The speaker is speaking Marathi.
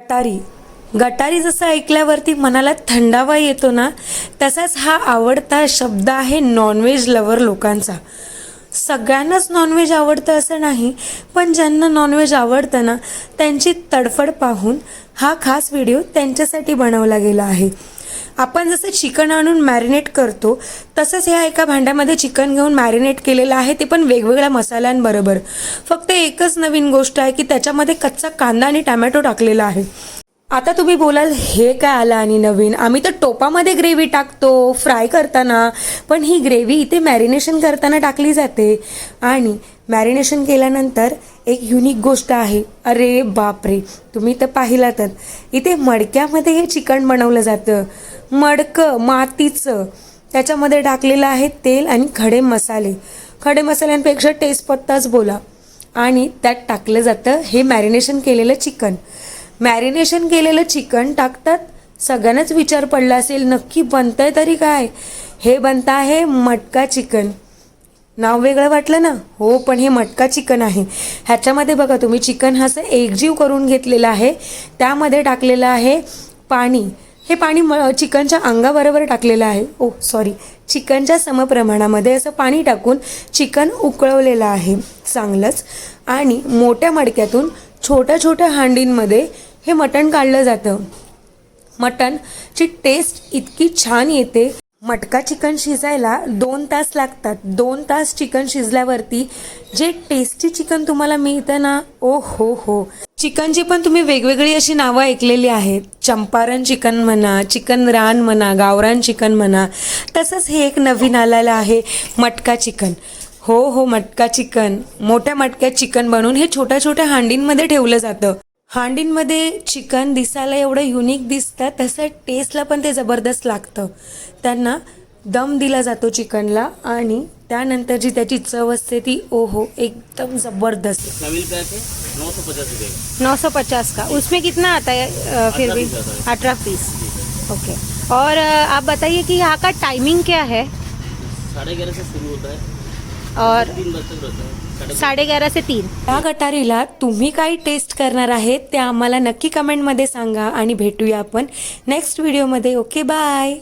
गटारी. गटारी जसं ऐकल्यावरती मनाला थंडावा येतो ना तसाच हा आवडता शब्द आहे नॉनव्हेज लवर लोकांचा. सगळ्यांनाच नॉनव्हेज आवडतं असं नाही पण ज्यांना नॉनव्हेज आवडतं ना त्यांची तडफड पाहून हा खास व्हिडिओ त्यांच्यासाठी बनवला गेला आहे. आपण जसं चिकन आणून मॅरिनेट करतो तसंच ह्या एका भांड्यामध्ये चिकन घेऊन मॅरिनेट केलेलं आहे ते पण वेगवेगळ्या मसाल्यांबरोबर. फक्त एकच नवीन गोष्ट आहे की त्याच्यामध्ये कच्चा कांदा आणि टॅमॅटो टाकलेला आहे. आता तुम्ही बोलाल हे काय आलं आणि नवीन? आम्ही तर टोपामध्ये ग्रेव्ही टाकतो फ्राय करताना. पण ही ग्रेव्ही इथे मॅरिनेशन करताना टाकली जाते. आणि मॅरिनेशन केल्यानंतर एक युनिक गोष्ट आहे. अरे बापरे तुम्ही तर पाहिलातच इथे मडक्यामध्ये हे चिकन बनवलं जातं. मडकं मातीचं. त्याच्यामध्ये टाकलेलं आहे तेल आणि खडे मसाले. खडे मसाल्यांपेक्षा टेस्ट पत्ताच बोला. आणि त्यात टाकलं जातं हे मॅरिनेशन केलेलं चिकन. मॅरिनेशन केलेलं चिकन टाकतात. सगळ्यांनाच विचार पडला असेल नक्की बनतंय तरी काय? हे बनतं आहे मटका चिकन. नाव वेगळं वाटलं ना? हो पण हे मटका चिकन आहे. ह्याच्यामध्ये बघा तुम्ही चिकन हा असं एकजीव करून घेतलेलं आहे. त्यामध्ये टाकलेलं आहे पाणी. हे पाणी म चिकनच्या अंगाबरोबर टाकलेलं आहे. ओ सॉरी चिकनच्या समप्रमाणामध्ये असं पाणी टाकून चिकन उकळवलेलं आहे चांगलंच. आणि मोठ्या मडक्यातून छोट्या छोट्या हांडींमध्ये हे मटण काढलं जातं. मटणची टेस्ट इतकी छान येते. मटका चिकन शिजायला दोन तास लागतात. दोन तास चिकन शिजल्यावरती जे टेस्टी चिकन तुम्हाला मिळतं ना ओ हो हो. चिकनची पण तुम्ही वेगवेगळी अशी नावं ऐकलेली आहेत. चंपारण चिकन म्हणा चिकन रान म्हणा गावरान चिकन म्हणा तसंच हे एक नवीन आलेलं आहे मटका चिकन. हो हो मटका चिकन. मोठ्या मटक्यात चिकन बनवून हे छोट्या छोट्या हांडींमध्ये ठेवलं जातं. हांडींमध्ये चिकन दिसायला एवढं युनिक दिसतं तसं टेस्टला पण ते जबरदस्त लागतं. त्यांना दम दिला जातो चिकनला आणि त्यानंतर जी त्याची चव असते ती ओहो एकदम जबरदस्त. नवीन पैक है नौ सौ पचास रुपये. का 950 का? उसमें कितना आता है अ, फिर भी? पीस आता है। अठारह पीस ओके और अ, आप बताइए कि यहाँ का टाइमिंग क्या है? साढ़े ग्यारह से शुरू होता है। और तीन बजे तक रहता है। साडेग्यारा से तीन. या गटारीला तुम्ही काय टेस्ट करणार आहेत ते आम्हाला नक्की कमेंटमध्ये सांगा आणि भेटूया आपण नेक्स्ट व्हिडिओमध्ये ओके बाय